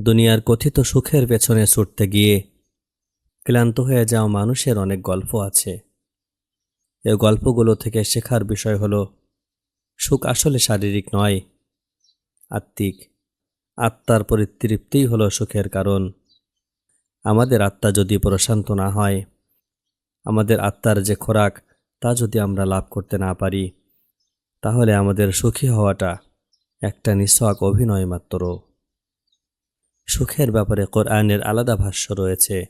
দুনিয়ার কথিত সুখের পেছনে ছুটতে গিয়ে ক্লান্ত হয়ে যাওয়া মানুষের অনেক গল্প আছে। এ গল্পগুলো থেকে শেখার বিষয় হলো, সুখ আসলে শারীরিক নয়, আত্মিক। আত্মার পরিতৃপ্তিই হলো সুখের কারণ। আমাদের আত্মা যদি প্রশান্ত না হয়, আমাদের আত্মার যে খোরাক, তা যদি আমরা লাভ করতে না পারি, তাহলে আমাদের সুখী হওয়াটা একটা নিঃস্বাক অভিনয় মাত্র। সুখের ব্যাপারে কোরআনের আলাদা ভাষ্য রয়েছে।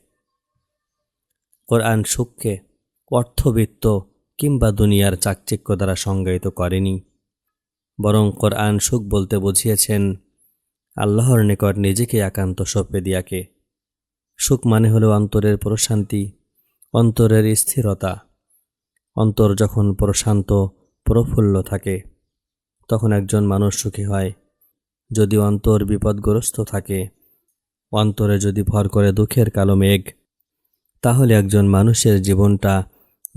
কোরআন সুখকে অর্থবিত্ত কিংবা দুনিয়ার চাকচিক্য দ্বারা সংজ্ঞায়িত করেনি। বরং কোরআন সুখ বলতে বুঝিয়েছেন, আল্লাহর নিকট নিজেকে একান্ত সঁপে দিয়াকে। সুখ মানে হলো অন্তরের প্রশান্তি, অন্তরের স্থিরতা। অন্তর যখন প্রশান্ত, প্রফুল্ল থাকে, তখন একজন মানুষ সুখী হয়। যদি অন্তর বিপদগ্রস্ত থাকে অন্তরে যদি ভর করে দুঃখের কালো মেঘ, তাহলে একজন মানুষের জীবনটা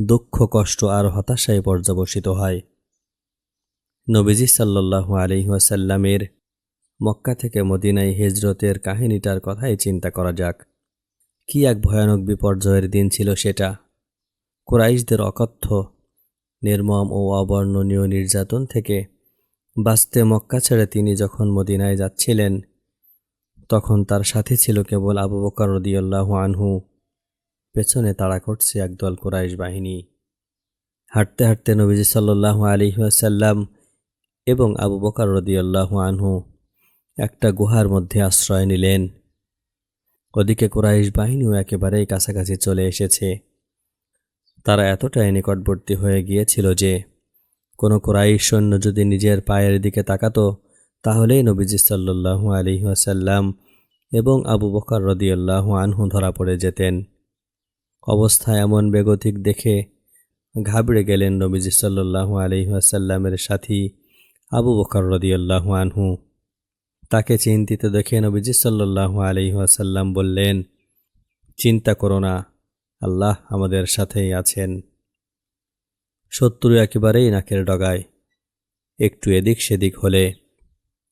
দুঃখ, কষ্ট আর হতাশায় পর্যবসিত হয়। নবীজি সাল্লাল্লাহু আলিহাসাল্লামের মক্কা থেকে মদিনায় হিজরতের কাহিনীটার কথাই চিন্তা করা যাক। কি এক ভয়ানক বিপর্যয়ের দিন ছিল সেটা? কুরাইশদের অকথ্য, নির্মম ও অবর্ণনীয় নির্যাতন থেকে বাঁচতে মক্কা ছেড়ে তিনি যখন মদিনায় যাচ্ছিলেন তখন তার সাথে ছিল কেবল আবু বকর রদিয়াল্লাহু আনহু। পেছনে তাড়া করছে একদল কুরাইশ বাহিনী। হাঁটতে হাঁটতে নবীজি সাল্লাল্লাহু আলিহাসাল্লাম এবং আবু বকর রদিয়াল্লাহু আনহু একটা গুহার মধ্যে আশ্রয় নিলেন। ওদিকে কুরাইশ বাহিনীও একেবারেই কাছাকাছি চলে এসেছে। তারা এতটাই নিকটবর্তী হয়ে গিয়েছিল যে কোনো কুরাইশ সৈন্য যদি নিজের পায়ের দিকে তাকাতো তাহলেই নবীজি সাল্লু আলী আসাল্লাম এবং আবু বকর রদিয়াল্লাহু আনহু ধরা পড়ে যেতেন। অবস্থা এমন বেগতিক দেখে ঘাবড়ে গেলেন নবীজি সাল্লু আলী আসাল্লামের সাথী আবু বকর রদিয়াল্লাহু আনহু। তাকে চিন্তিত দেখে নবীজি সাল্লু আলী আসাল্লাম বললেন, চিন্তা করো না, আল্লাহ আমাদের সাথেই আছেন। শত্রু একেবারেই নাকের ডগায়, একটু এদিক সেদিক হলে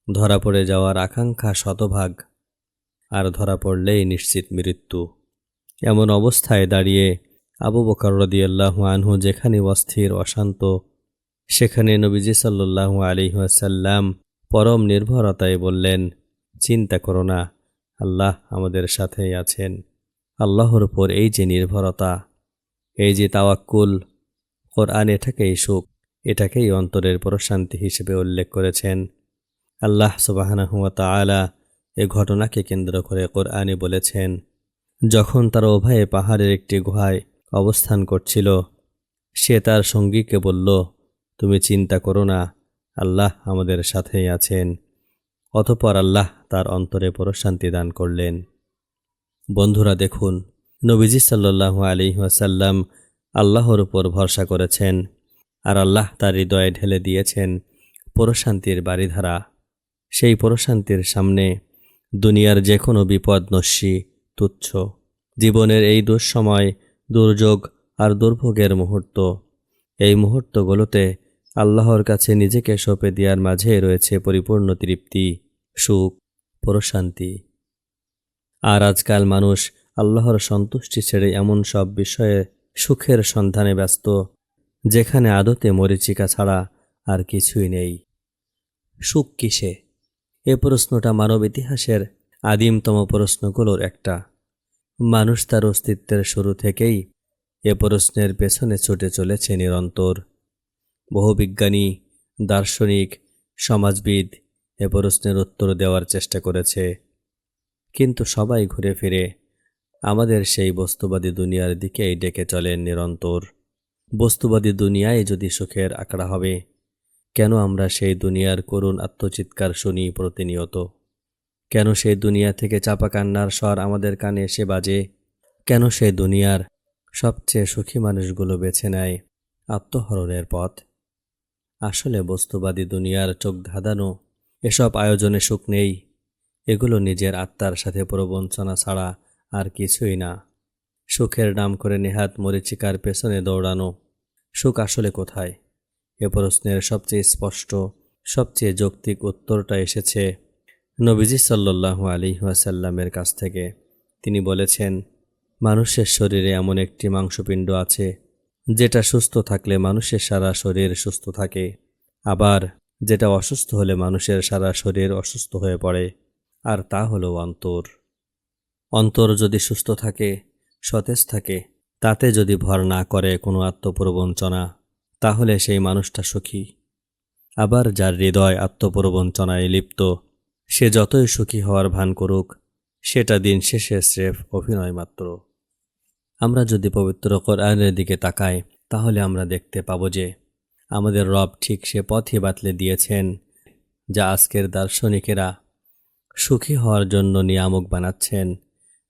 ধরা পড়ে যাওয়ার আকাঙ্ক্ষা শতভাগ, আর ধরা পড়লেই নিশ্চিত মৃত্যু। এমন অবস্থায় দাঁড়িয়ে আবু বকর আনহু যেখানে অস্থির, অশান্ত, সেখানে নবীজি সাল্লু আলিহাসাল্লাম পরম নির্ভরতায় বললেন, চিন্তা করো না, আল্লাহ আমাদের সাথেই আছেন। আল্লাহর উপর এই যে নির্ভরতা, এই যে তাওয়াক্কুল, কোরআন এটাকেই সুখ, এটাকেই অন্তরের প্রশান্তি হিসেবে উল্লেখ করেছেন। আল্লাহ সুবাহানাহুয়া তালা এ ঘটনাকে কেন্দ্র করে কোরআনে বলেছেন, যখন তারা উভয়ে পাহাড়ের একটি গুহায় অবস্থান করছিল, সে তার সঙ্গীকে বলল, তুমি চিন্তা করো না, আল্লাহ আমাদের সাথেই আছেন। অতপর আল্লাহ তার অন্তরে পরশান্তি দান করলেন। বন্ধুরা দেখুন, নবীজি সাল্লাহু আলিহাসাল্লাম আল্লাহর উপর ভরসা করেছেন, আর আল্লাহ তার হৃদয়ে ঢেলে দিয়েছেন পরশান্তির বাড়িধারা সেই প্রশান্তির সামনে দুনিয়ার যে কোনো বিপদ নস্যি তুচ্ছ। জীবনের এই দুঃসময়, দুর্যোগ আর দুর্ভোগের মুহূর্ত। এই মুহূর্তগুলোতে আল্লাহর কাছে নিজেকে সঁপে দেওয়ার মাঝে রয়েছে পরিপূর্ণ তৃপ্তি, সুখ, প্রশান্তি। আর আজকাল মানুষ আল্লাহর সন্তুষ্টি ছেড়ে এমন সব বিষয়ে সুখের সন্ধানে ব্যস্ত, যেখানে আদতে মরিচিকা ছাড়া আর কিছুই নেই। সুখ কিসে? এ প্রশ্নটা মানব ইতিহাসের আদিমতম প্রশ্নগুলোর একটা। মানুষ তার অস্তিত্বের শুরু থেকেই এ প্রশ্নের পেছনে ছুটে চলেছে নিরন্তর। বহু বিজ্ঞানী, দার্শনিক, সমাজবিদ এ প্রশ্নের উত্তর দেওয়ার চেষ্টা করেছে। কিন্তু সবাই ঘুরে ফিরে আমাদের সেই বস্তুবাদী দুনিয়ার দিকেই ডেকে চলেন নিরন্তর। বস্তুবাদী দুনিয়ায় যদি সুখের আঁকড়া হবে কেন আমরা সেই দুনিয়ার করুণ আত্মচিৎকার শুনি প্রতিনিয়ত? কেন সেই দুনিয়া থেকে চাপা কান্নার স্বর আমাদের কানে এসে বাজে? কেন সেই দুনিয়ার সবচেয়ে সুখী মানুষগুলো বেছে নেয় আত্মহরণের পথ? আসলে বস্তুবাদী দুনিয়ার চোখ ধাঁধানো, এসব আয়োজনে সুখ নেই। এগুলো নিজের আত্মার সাথে প্রবঞ্চনা ছাড়া আর কিছুই না। সুখের নাম করে নেহাত মরিচিকার পেছনে দৌড়ানো, সুখ আসলে কোথায়? এ প্রশ্নের সবচেয়ে স্পষ্ট, সবচেয়ে যৌক্তিক উত্তরটা এসেছে নবীজি সাল্লাল্লাহু আলী ওয়াসাল্লামের কাছ থেকে। তিনি বলেছেন, মানুষের শরীরে এমন একটি মাংসপিণ্ড আছে, যেটা সুস্থ থাকলে মানুষের সারা শরীর সুস্থ থাকে। আবার যেটা অসুস্থ হলে মানুষের সারা শরীর অসুস্থ হয়ে পড়ে, আর তা হলো অন্তর। অন্তর যদি সুস্থ থাকে, সতেজ থাকে, তাতে যদি ভর না করে কোনো আত্মপ্রবঞ্চনা তাহলে সেই মানুষটা সুখী। আবার যার হৃদয় আত্মপ্রবঞ্চনায় লিপ্ত, সে যতই সুখী হওয়ার ভান করুক, সেটা দিন শেষে স্রেফ অভিনয় মাত্র। আমরা যদি পবিত্র কোরআনের দিকে তাকাই, তাহলে আমরা দেখতে পাব যে আমাদের রব ঠিক সে পথই বাতলে দিয়েছেন, যা আজকের দার্শনিকেরা সুখী হওয়ার জন্য নিয়ামক বানাচ্ছেন।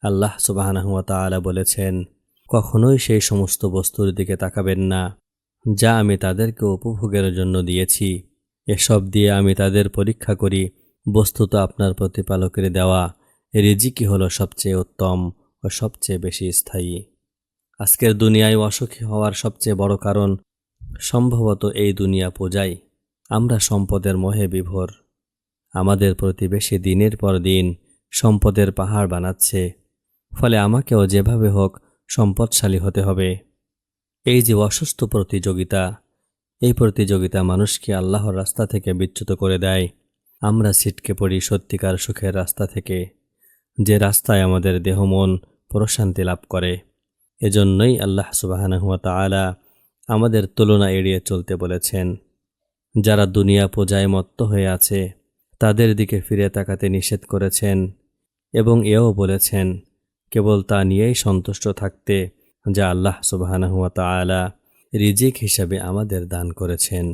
আল্লাহ সুবাহানাহুয়া তাআলা বলেছেন, কখনোই সেই সমস্ত বস্তুর দিকে তাকাবেন না। যা আমি তাদেরকে উপভোগের জন্য দিয়েছি, এসব দিয়ে আমি তাদের পরীক্ষা করি, বস্তুত আপনার প্রতিপালকের দেওয়া রিজিকি হলো সবচেয়ে উত্তম ও সবচেয়ে বেশি স্থায়ী। আজকের দুনিয়ায় অসুখী হওয়ার সবচেয়ে বড় কারণ সম্ভবত এই দুনিয়া পূজাই। আমরা সম্পদের মোহে বিভোর। আমাদের প্রতিবেশী দিনের পর দিন সম্পদের পাহাড় বানাচ্ছে। ফলে আমাকেও যেভাবে হোক সম্পদশালী হতে হবে। এই যে অসুস্থ প্রতিযোগিতা, এই প্রতিযোগিতা মানুষকে আল্লাহর রাস্তা থেকে বিচ্যুত করে দেয়। আমরা ছিটকে পড়ি সত্যিকার সুখের রাস্তা থেকে, যে রাস্তায় আমাদের দেহ, মন প্রশান্তি লাভ করে। এজন্যই আল্লাহ সুবাহানহুয়া তাআলা আমাদের তুলনা এড়িয়ে চলতে বলেছেন। যারা দুনিয়া পূজায় মত্ত হয়ে আছে, তাদের দিকে ফিরে তাকাতে নিষেধ করেছেন এবং এও বলেছেন, কেবল তা নিয়েই সন্তুষ্ট থাকতে যা আল্লাহ সুবাহানহুয়া তালা রিজিক হিসাবে আমাদের দান করেছেন।